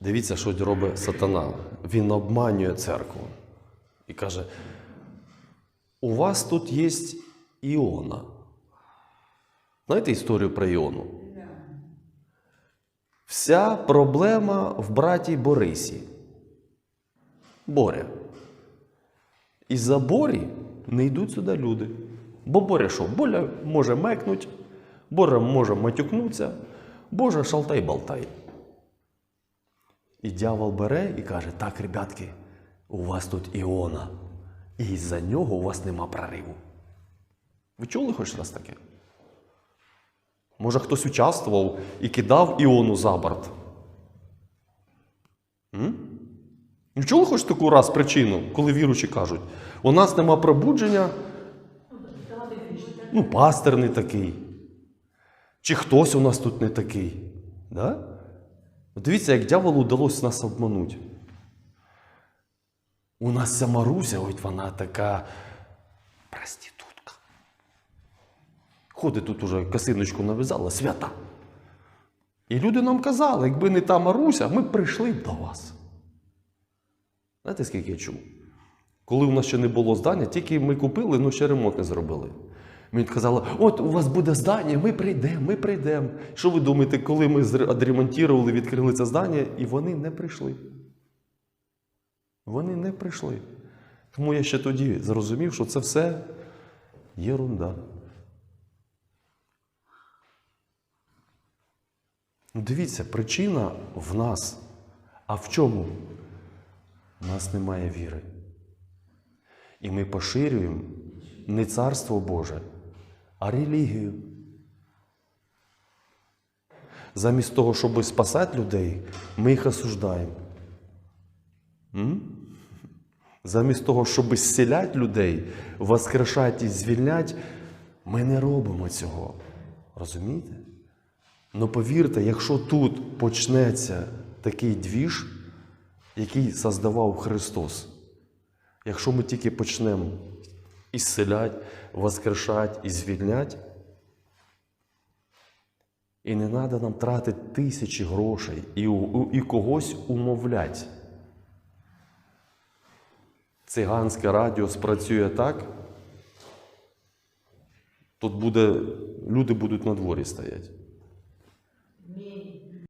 Дивіться, що робить сатана. Він обманює церкву і каже: у вас тут є Іона. Знаєте історію про Іону? Вся проблема в браті Борисі. Боря. І за Борі не йдуть сюди люди. Бо Боря що? Боря може мекнуть, Боря може матюкнутися, Боже шалтай-болтай. І дьявол бере і каже: так, ребятки, у вас тут Іона. І із-за нього у вас нема прориву. Ви чули хоч раз таке? Може, хтось участвував і кидав Іону за борт? М? Ви чули хоч таку раз причину, коли віручі кажуть, у нас нема пробудження, ну, пастир не такий. Чи хтось у нас тут не такий. Да? Дивіться, як дьяволу вдалося нас обманути. У нас ця Маруся, ось вона така проститутка. Ходить тут уже косиночку нав'язала, свята. І люди нам казали, якби не та Маруся, ми прийшли б до вас. Знаєте, скільки я чув? Коли у нас ще не було здання, тільки ми купили, ну ще ремонт не зробили. Мені казали, от у вас буде здання, ми прийдемо, ми прийдемо. Що ви думаєте, коли ми відремонтували, відкрили це здання, і вони не прийшли. Вони не прийшли. Тому я ще тоді зрозумів, що це все єрунда. Ну, Дивіться, причина в нас. А в чому? У нас немає віри. І ми поширюємо не царство Боже, а релігію. Замість того, щоб спасати людей, ми їх осуждаємо. М? Замість того, щоб зціляти людей, воскрешати і звільняти, ми не робимо цього. Розумієте? Ну повірте, якщо тут почнеться такий двіж, який создавав Христос, якщо ми тільки почнемо ісцеляти, воскрешати і звільняти, і не треба нам тратити тисячі грошей і, і когось умовляти. Циганське радіо спрацює так, тут буде, люди будуть на дворі стояти.